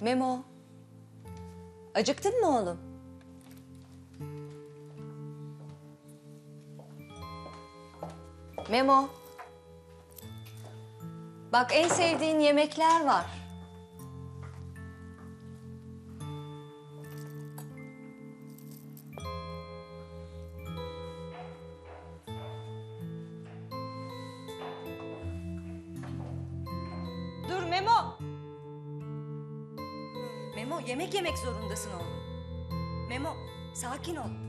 Memo. Acıktın mı oğlum? Memo. Bak en sevdiğin yemekler var. Dur Memo. Memo yemek yemek zorundasın oğlum. Memo sakin ol.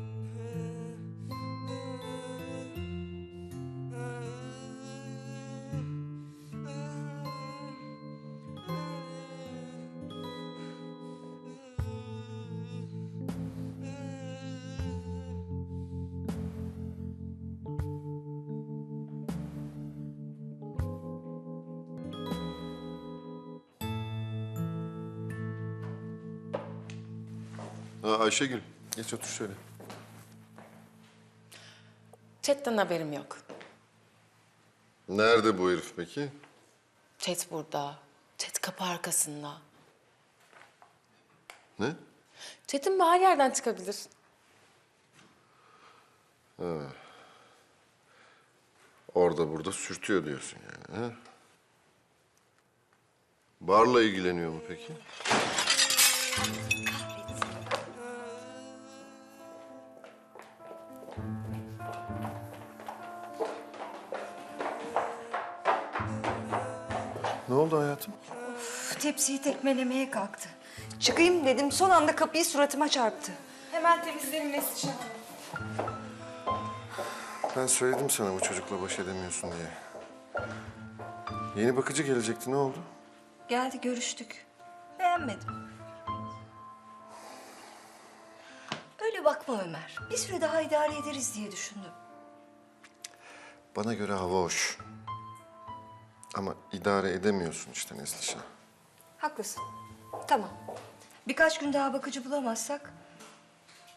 Ha, Ayşegül, geç otur şöyle. Chat'ten haberim yok. Nerede bu herif peki? Chat burada. Chat kapı arkasında. Ne? Chat'in her yerden çıkabilir. Orada burada sürtüyor diyorsun yani. Ha? Barla ilgileniyor mu peki? Tepsiyi tekmelemeye kalktı. Çıkayım dedim son anda kapıyı suratıma çarptı. Hemen temizlerim Neslişah. Ben söyledim sana bu çocukla baş edemiyorsun diye. Yeni bakıcı gelecekti, ne oldu? Geldi görüştük. Beğenmedim. Öyle bakma Ömer. Bir süre daha idare ederiz diye düşündüm. Bana göre hava hoş. Ama idare edemiyorsun işte Neslişah. Haklısın. Tamam. Birkaç gün daha bakıcı bulamazsak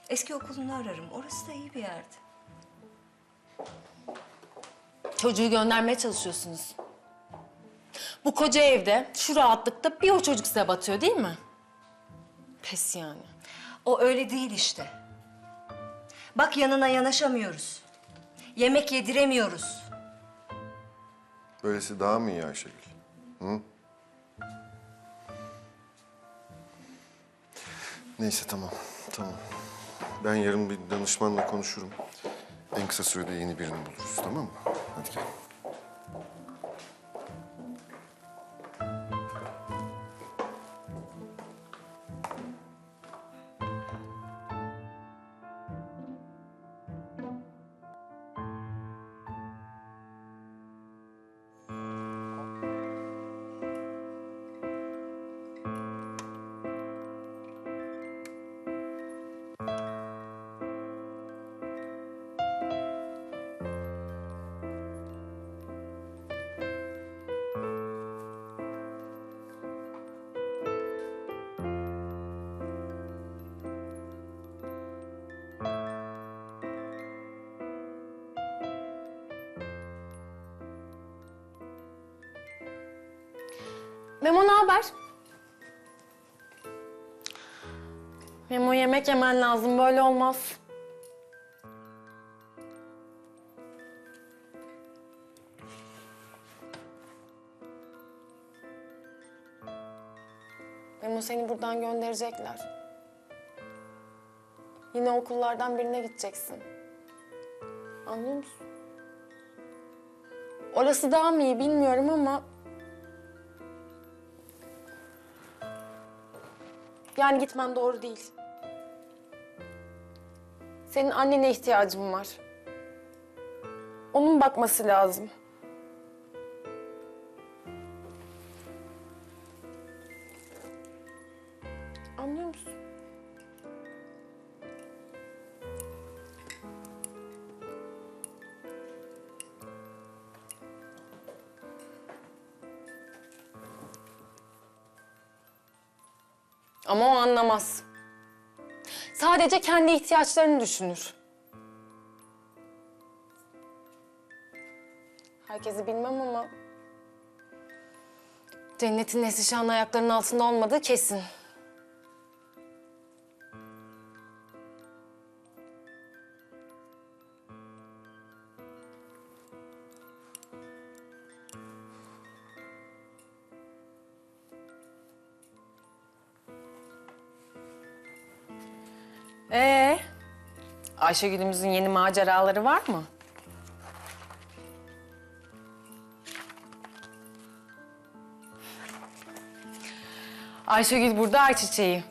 eski okulunu ararım. Orası da iyi bir yerdi. Çocuğu göndermeye çalışıyorsunuz. Bu koca evde, şu rahatlıkta bir o çocuk size batıyor değil mi? Pes yani. O öyle değil işte. Bak yanına yanaşamıyoruz. Yemek yediremiyoruz. Böylesi daha mı iyi Ayşegül? Hı? Neyse tamam, tamam. Ben yarın bir danışmanla konuşurum. En kısa sürede yeni birini buluruz, tamam mı? Hadi gel. Memo ne haber? Memo yemek yemen lazım, böyle olmaz. Memo seni buradan gönderecekler. Yine okullardan birine gideceksin. Anlıyor musun? Orası daha mı iyi bilmiyorum ama Yani gitmen doğru değil. Senin annene ihtiyacın var. Onun bakması lazım. Anlıyor musun? Ama o anlamaz. Sadece kendi ihtiyaçlarını düşünür. Herkesi bilmem ama... Cennetin Neslişan'ın ayaklarının altında olmadığı kesin. Ayşegül'ümüzün yeni maceraları var mı? Ayşegül burada ayçiçeği.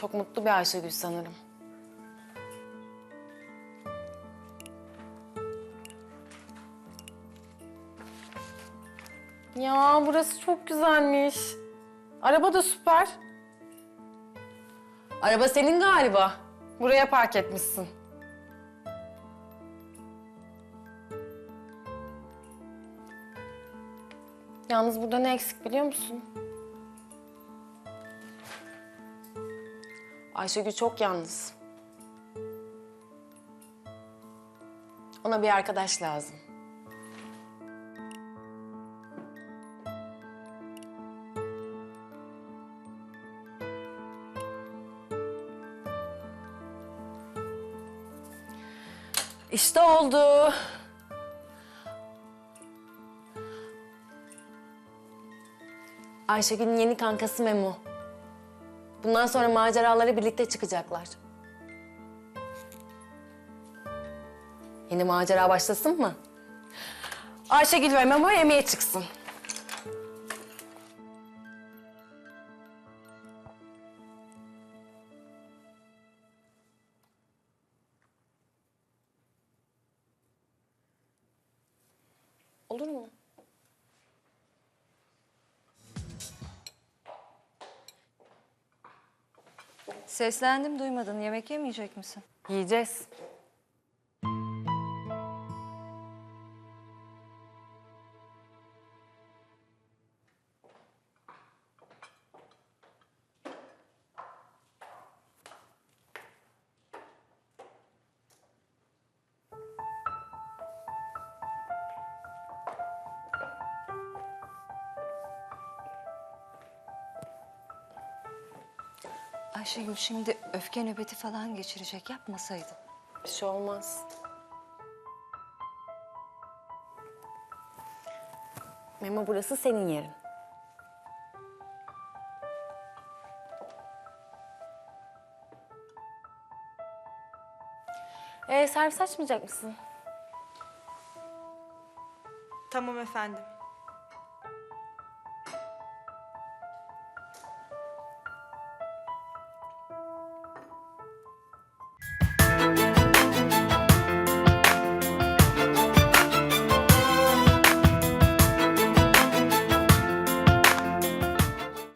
Çok mutlu bir Ayşegül sanırım. Ya burası çok güzelmiş. Araba da süper. Araba senin galiba. Buraya park etmişsin. Yalnız burada ne eksik biliyor musun? Ayşegül çok yalnız. Ona bir arkadaş lazım. İşte oldu. Ayşegül'ün yeni kankası Memo. Bundan sonra maceralara birlikte çıkacaklar. Yeni macera başlasın mı? Ayşegül ve Memo yemeğe çıksın. Olur mu? Seslendim duymadın. Yemek yemeyecek misin? Yiyeceğiz. Ayşegül şimdi öfke nöbeti falan geçirecek. Yapmasaydın. Bir şey olmaz. Memo burası senin yerin. Ee, servis açmayacak mısın? Tamam efendim.